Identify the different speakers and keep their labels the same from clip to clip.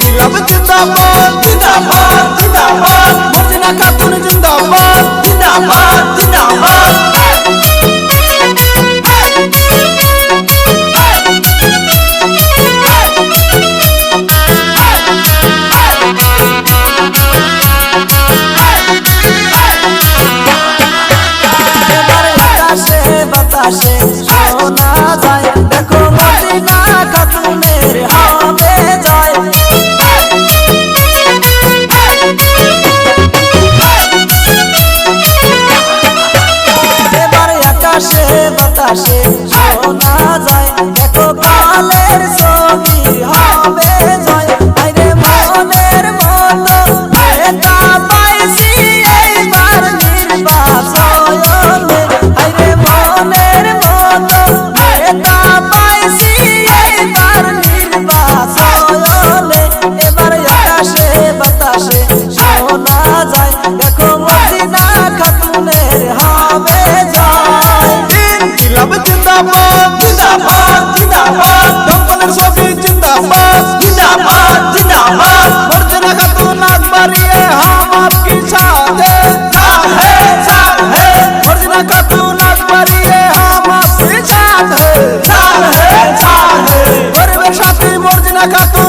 Speaker 1: নীরব জিন্দাবাদ জিন্দাবাদ জিন্দাবাদ। মর্জিনা খাতুন জিন্দাবাদ জিন্দাবাদ জিন্দাবাদ।
Speaker 2: I said বাতাসে শোনা যায় দেখো কালের
Speaker 1: সো জিন্দাবাদ জিন্দাবাদ জিন্দাবাদ দমকলের ছবি জিন্দাবাদ জিন্দাবাদ জিন্দাবাদ মর্জিনা খাতুন আকবরিয়ে হাম আপকি সাথে সাথ হে সাথ হে মর্জিনা খাতুন আকবরিয়ে হাম আপকি সাথ হে সাথ হে সাথ হে গরিবের সাথী মর্জিনা খাতুন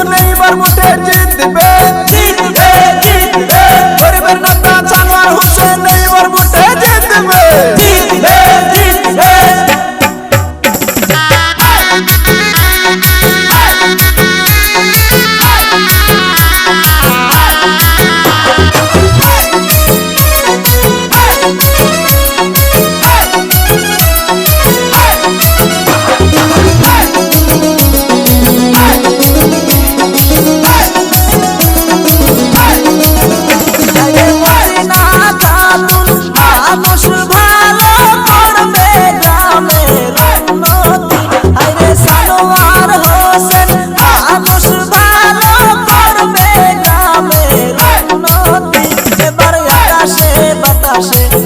Speaker 2: house.